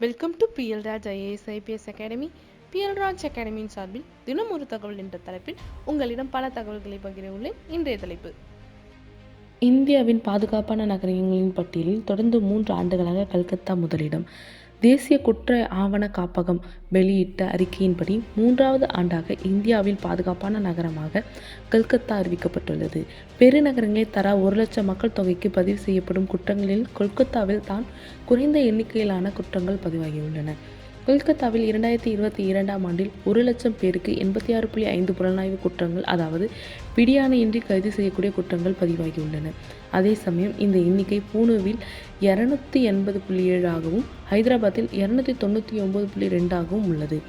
Welcome to PL Raj IAS IPS academy PL Raj அகாடமியின் சார்பில் தினம் ஒரு தகவல் என்ற தலைப்பில் உங்களிடம் பல தகவல்களை பகிர உள்ளேன் இன்றைய தலைப்பு. இந்தியாவின் பாதுகாப்பான நகரங்களின் பட்டியலில் தொடர்ந்து மூன்று ஆண்டுகளாக கல்கத்தா முதலிடம். தேசிய குற்ற ஆவண காப்பகம் வெளியிட்ட அறிக்கையின்படி மூன்றாவது ஆண்டாக இந்தியாவில் பாதுகாப்பான நகரமாக கல்கத்தா அறிவிக்கப்பட்டுள்ளது. பெருநகரங்களில் தரா ஒரு லட்சம் மக்கள் தொகைக்கு பதிவு செய்யப்படும் குற்றங்களில் கொல்கத்தாவில் தான் குறைந்த எண்ணிக்கையிலான குற்றங்கள் பதிவாகியுள்ளன. கொல்கத்தாவில் இரண்டாயிரத்தி இருபத்தி இரண்டாம் ஆண்டில் ஒரு லட்சம் பேருக்கு எண்பத்தி ஆறு புள்ளி ஐந்து புலனாய்வு குற்றங்கள் அதாவது பிடியாணையின்றி கைது செய்யக்கூடிய குற்றங்கள் பதிவாகியுள்ளன. அதே சமயம் இந்த எண்ணிக்கை பூனேவில் இரநூத்தி எண்பது புள்ளி ஏழாகவும் ஹைதராபாத்தில் இரநூத்தி தொண்ணூற்றி ஒம்பது புள்ளி ரெண்டாகவும் உள்ளது.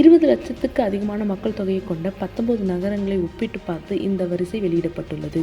இருபது லட்சத்துக்கு அதிகமான மக்கள் தொகையை கொண்ட பத்தொன்பது நகரங்களை ஒப்பிட்டு பார்த்து இந்த வரிசை வெளியிடப்பட்டுள்ளது.